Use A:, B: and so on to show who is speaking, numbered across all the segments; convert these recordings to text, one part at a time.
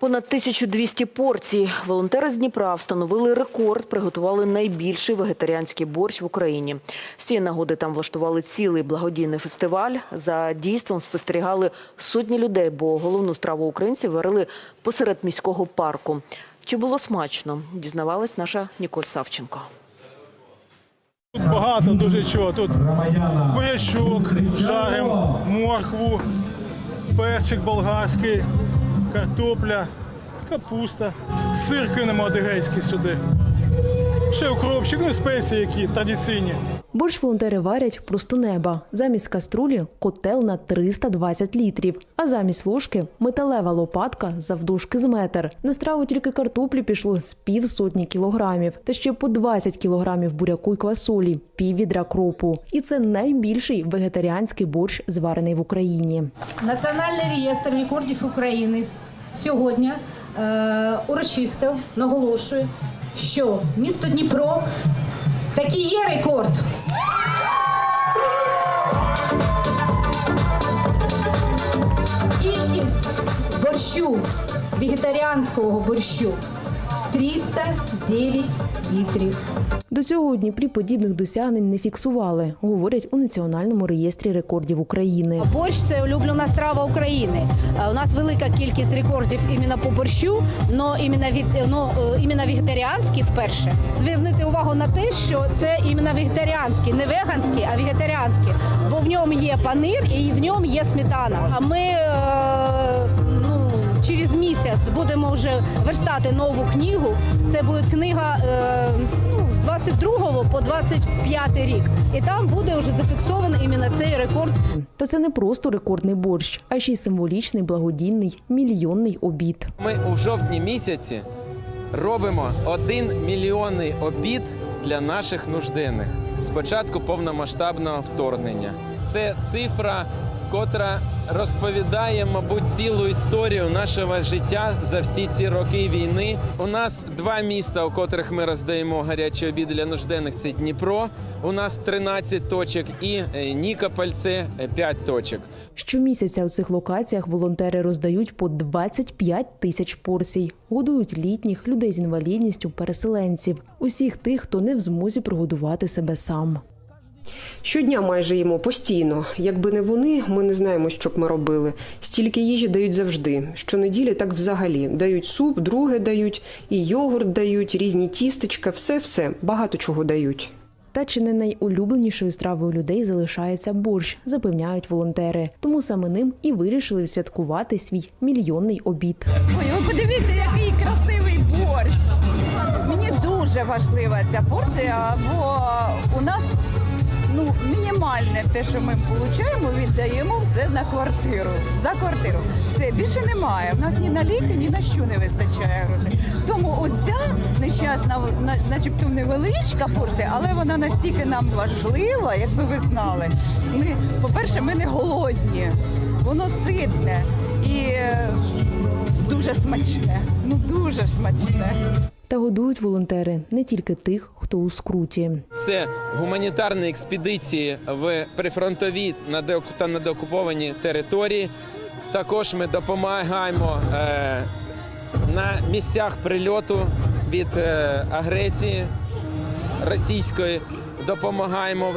A: Понад 1200 порцій. Волонтери з Дніпра встановили рекорд, приготували найбільший вегетаріанський борщ в Україні. З цієї нагоди там влаштували цілий благодійний фестиваль. За дійством спостерігали сотні людей, бо головну страву українців варили посеред міського парку. Чи було смачно? Дізнавалась наша Ніколь Савченко.
B: Тут багато дуже чого. Тут бурячок, жаримо, моркву, перчик болгарський, картопля, капуста, сир кинемо адигейський сюди. Ще укропчик, ну і спеції, які традиційні.
C: Борщ волонтери варять просто неба. Замість каструлі котел на 320 літрів, а замість ложки металева лопатка завдовжки з метр. На страву тільки картоплі пішло з півсотні кілограмів, та ще по 20 кілограмів буряку й квасолі, пів відра кропу. І це найбільший вегетаріанський борщ, зварений в Україні.
D: Національний реєстр рекордів України сьогодні е, урочисто наголошує, що місто Дніпро таки є рекорд. Кількість борщу, вегетаріанського борщу 309 літрів.
C: До цього у Дніпрі подібних досягнень не фіксували, говорять у Національному реєстрі рекордів України.
E: Борщ це улюблена страва України. Е, У нас велика кількість рекордів іменно по борщу, але іменно від ну, е, іменно вегетаріанський вперше. Звернути увагу на те, що це іменно вегетаріанський, не веганський, а вегетаріанський. Бо в ньому є панир і в ньому є сметана. А ми е, місяць будемо вже верстати нову книгу. Це буде книга е, ну, з 22 по 25 рік. І там буде вже зафіксований іменно цей рекорд
C: Та це не просто рекордний борщ, а ще й символічний благодійний мільйонний обід.
F: Ми у жовтні місяці робимо один мільйонний обід для наших нужденних з початку повномасштабного вторгнення. Це цифра, котра розповідає, мабуть, цілу історію нашого життя за всі ці роки війни. У нас два міста, у котрих ми роздаємо гарячі обіди для нужденних. Це Дніпро. У нас 13 точок і е, Нікополь це 5 точок.
C: Щомісяця у цих локаціях волонтери роздають по 25 тисяч порцій, годують літніх, людей з інвалідністю, переселенців, усіх тих, хто не в змозі прогодувати себе сам.
G: Щодня майже їмо постійно. Якби не вони, ми не знаємо, що б ми робили. Стільки їжі дають завжди. Щонеділі так взагалі. Дають суп, друге дають, і йогурт дають, різні тістечка, все-все, багато чого дають.
C: Та чи не найулюбленішою стравою людей залишається борщ, запевняють волонтери. Тому саме ним і вирішили святкувати свій мільйонний обід.
H: Ой, ви подивіться, який красивий борщ. Мені дуже важлива ця порція, бо у нас ну, мінімальне те, що ми отримуємо, віддаємо все на квартиру. За квартиру. Все, більше немає. У нас ні на ліки, ні на що не вистачає грошей. Тому оця нещасна, на- начебто невеличка порція, але вона настільки нам важлива, якби ви знали. Ми, по-перше, ми не голодні, воно ситне і е, дуже смачне. Ну дуже смачне.
C: Та годують волонтери не тільки тих, хто у скруті.
F: Це гуманітарні експедиції в прифронтові на та недоокуповані території. Також ми допомагаємо е, на місцях прильоту від е, агресії російської. Допомагаємо,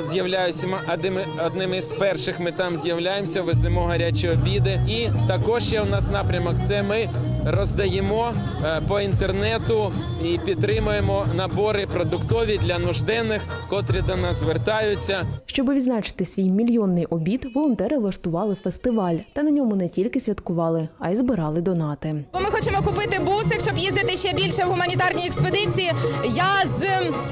F: одними, одними з перших. Ми там з'являємося, веземо гарячі обіди. І також є у нас напрямок. Це ми роздаємо е, по інтернету і підтримуємо набори продуктові для нужденних, котрі до нас звертаються.
C: Щоб відзначити свій мільйонний обід, волонтери влаштували фестиваль. Та на ньому не тільки святкували, а й збирали донати.
I: Бо ми хочемо купити бусик, щоб їздити ще більше в гуманітарні експедиції. Я з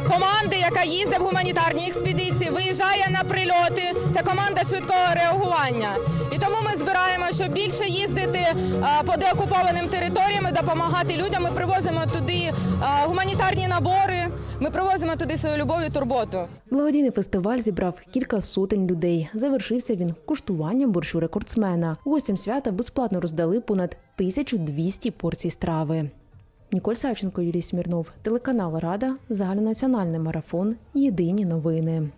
I: команди, яка їздить в гуманітарні експедиції, виїжджає на прильоти. Це команда швидкого реагування. І тому ми збираємо, щоб більше їздити е, по деокупованим територіям, і допомагати людям. Ми привозимо туди е, гуманітарні набори. Ми привозимо туди свою любов і турботу.
C: Благодійний фестиваль зібрав кілька сотень людей. Завершився він куштуванням борщу рекордсмена. Гостям свята безплатно роздали понад 1200 порцій страви. Ніколь Савченко, Юрій Смірнов, телеканал Рада, загальнонаціональний марафон. Єдині новини.